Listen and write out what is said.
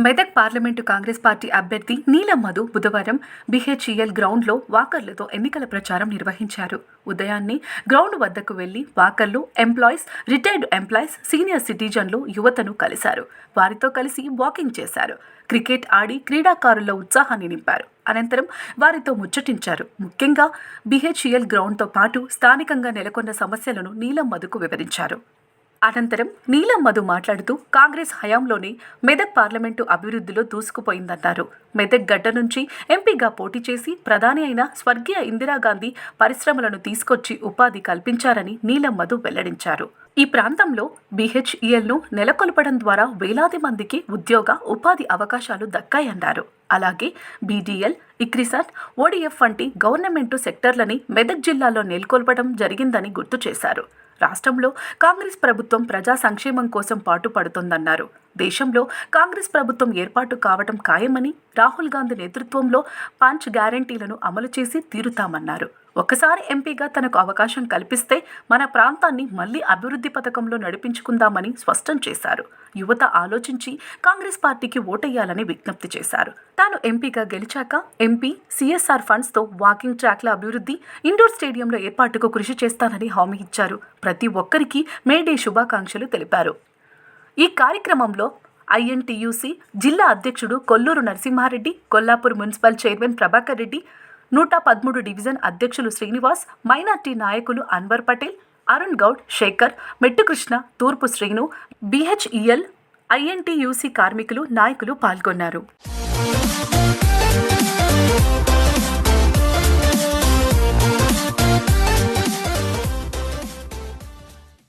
Medak parliament Congress party అభ్యర్థి నీలం మధు బుధవారం బీహెచ్ఈఎల్ గ్రౌండ్లో వాకర్లతో ఎన్నికల ప్రచారం నిర్వహించారు. ఉదయాన్నే గ్రౌండ్ వద్దకు వెళ్ళి వాకర్లు ఎంప్లాయీస్ రిటైర్డ్ ఎంప్లాయీస్ సీనియర్ సిటిజన్లు యువతను కలిశారు. వారితో కలిసి వాకింగ్ చేశారు. క్రికెట్ ఆడి క్రీడాకారుల్లో ఉత్సాహాన్ని నింపారు. అనంతరం వారితో ముచ్చటించారు. ముఖ్యంగా బీహెచ్ఈఎల్ గ్రౌండ్తో పాటు స్థానికంగా నెలకొన్న సమస్యలను నీలం మధుకు వివరించారు. అనంతరం నీలం మధు మాట్లాడుతూ కాంగ్రెస్ హయాంలోనే మెదక్ పార్లమెంటు అభివృద్ధిలో దూసుకుపోయిందన్నారు. మెదక్ గడ్డ నుంచి ఎంపీగా పోటీ చేసి ప్రధాని అయిన స్వర్గీయ ఇందిరాగాంధీ పరిశ్రమలను తీసుకొచ్చి ఉపాధి కల్పించారని నీలం మధు వెల్లడించారు. ఈ ప్రాంతంలో బీహెచ్ఈఎల్ను నెలకొల్పడం ద్వారా వేలాది మందికి ఉద్యోగ ఉపాధి అవకాశాలు దక్కాయన్నారు. అలాగే బీడీఎల్ ఇక్రిసాట్ ఓడిఎఫ్ వంటి గవర్నమెంటు సెక్టర్లని మెదక్ జిల్లాలో నెలకొల్పడం జరిగిందని గుర్తు చేశారు. రాష్ట్రంలో కాంగ్రెస్ ప్రభుత్వం ప్రజా సంక్షేమం కోసం పాటుపడుతోందన్నారు. దేశంలో కాంగ్రెస్ ప్రభుత్వం ఏర్పాటు కావటం ఖాయమని రాహుల్ గాంధీ నేతృత్వంలో పంచ్ గ్యారంటీలను అమలు చేసి తీరుతామన్నారు. ఒకసారి ఎంపీగా తనకు అవకాశం కల్పిస్తే మన ప్రాంతాన్ని మళ్ళీ అభివృద్ధి పథకంలో నడిపించుకుందామని స్పష్టం చేశారు. యువత ఆలోచించి కాంగ్రెస్ పార్టీకి ఓటేయాలని విజ్ఞప్తి చేశారు. తాను ఎంపీగా గెలిచాక ఎంపీ సిఎస్ఆర్ ఫండ్స్తో వాకింగ్ ట్రాక్ల అభివృద్ధి ఇండోర్ స్టేడియంలో ఏర్పాటుకు కృషి చేస్తానని హామీ ఇచ్చారు. ప్రతి ఒక్కరికి మే డే శుభాకాంక్షలు తెలిపారు. ఈ కార్యక్రమంలో ఐఎన్టీయూసీ జిల్లా అధ్యక్షుడు కొల్లూరు నరసింహారెడ్డి కొల్లాపూర్ మున్సిపల్ చైర్మన్ ప్రభాకర్ రెడ్డి నూట పదమూడు డివిజన్ అధ్యక్షులు శ్రీనివాస్ మైనార్టీ నాయకులు అన్వర్ పటేల్ అరుణ్ గౌడ్ శేఖర్ మెట్టుకృష్ణ తూర్పు శ్రీను బీహెచ్ఈఎల్ ఐఎన్టీయూసీ కార్మికులు నాయకులు పాల్గొన్నారు.